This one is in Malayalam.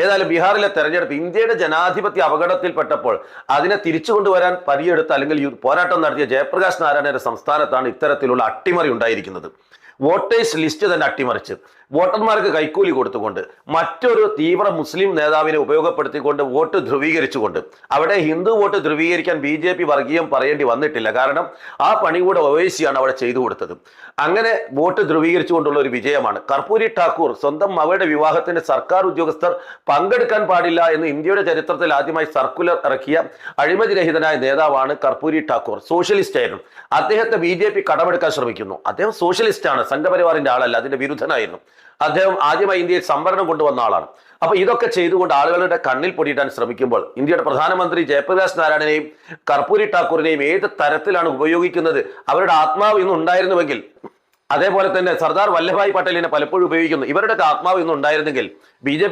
ഏതായാലും ബീഹാറിലെ തെരഞ്ഞെടുപ്പ് ഇന്ത്യയുടെ ജനാധിപത്യ അപകടത്തിൽപ്പെട്ടപ്പോൾ അതിനെ തിരിച്ചു കൊണ്ടുവരാൻ പരിയെടുത്ത് അല്ലെങ്കിൽ പോരാട്ടം നടത്തിയ ജയപ്രകാശ് നാരായണന്റെ സംസ്ഥാനത്താണ് ഇത്തരത്തിലുള്ള അട്ടിമറി ഉണ്ടായിരിക്കുന്നത്. വോട്ടേഴ്സ് ലിസ്റ്റ് തന്നെ അട്ടിമറിച്ച്. വോട്ടർമാർക്ക് കൈക്കൂലി കൊടുത്തുകൊണ്ട് മറ്റൊരു തീവ്ര മുസ്ലിം നേതാവിനെ ഉപയോഗപ്പെടുത്തിക്കൊണ്ട് വോട്ട് ധ്രുവീകരിച്ചുകൊണ്ട്. അവിടെ ഹിന്ദു വോട്ട് ധ്രുവീകരിക്കാൻ ബി ജെ പി വർഗീയം പറയേണ്ടി വന്നിട്ടില്ല. കാരണം ആ പണി കൂടെ ഒവൈസിയാണ് അവിടെ ചെയ്തു കൊടുത്തത്. അങ്ങനെ വോട്ട് ധ്രുവീകരിച്ചുകൊണ്ടുള്ള ഒരു വിജയമാണ്. കർപ്പൂരി ഠാക്കൂർ സ്വന്തം മകളുടെ വിവാഹത്തിന് സർക്കാർ ഉദ്യോഗസ്ഥർ പങ്കെടുക്കാൻ പാടില്ല എന്ന് ഇന്ത്യയുടെ ചരിത്രത്തിൽ ആദ്യമായി സർക്കുലർ ഇറക്കിയ അഴിമതിരഹിതനായ നേതാവാണ് കർപ്പൂരി ഠാക്കൂർ സോഷ്യലിസ്റ്റ് ആയിരുന്നു. അദ്ദേഹത്തെ ബി ജെ പി കടമെടുക്കാൻ ശ്രമിക്കുന്നു. അദ്ദേഹം സോഷ്യലിസ്റ്റ് ആണ് സംഘപരിവാറിന്റെ ആളല്ല അതിന്റെ വിരുദ്ധനായിരുന്നു. അദ്ദേഹം ആദ്യമായി ഇന്ത്യയിൽ സംവരണം കൊണ്ടുവന്ന ആളാണ്. അപ്പൊ ഇതൊക്കെ ചെയ്തുകൊണ്ട് ആളുകളുടെ കണ്ണിൽ പൊടിയിടാൻ ശ്രമിക്കുമ്പോൾ ഇന്ത്യയുടെ പ്രധാനമന്ത്രി ജയപ്രകാശ് നാരായണനെയും കർപ്പൂരി ഠാക്കൂറിനെയും ഏത് തരത്തിലാണ് ഉപയോഗിക്കുന്നത് അവരുടെ ആത്മാവ് ഇന്ന് ഉണ്ടായിരുന്നുവെങ്കിൽ അതേപോലെ തന്നെ സർദാർ വല്ലഭായ് പട്ടേലിനെ പലപ്പോഴും ഉപയോഗിക്കുന്നു. ഇവരുടെ ആത്മാവ് ഇന്ന് ഉണ്ടായിരുന്നെങ്കിൽ ബി ജെ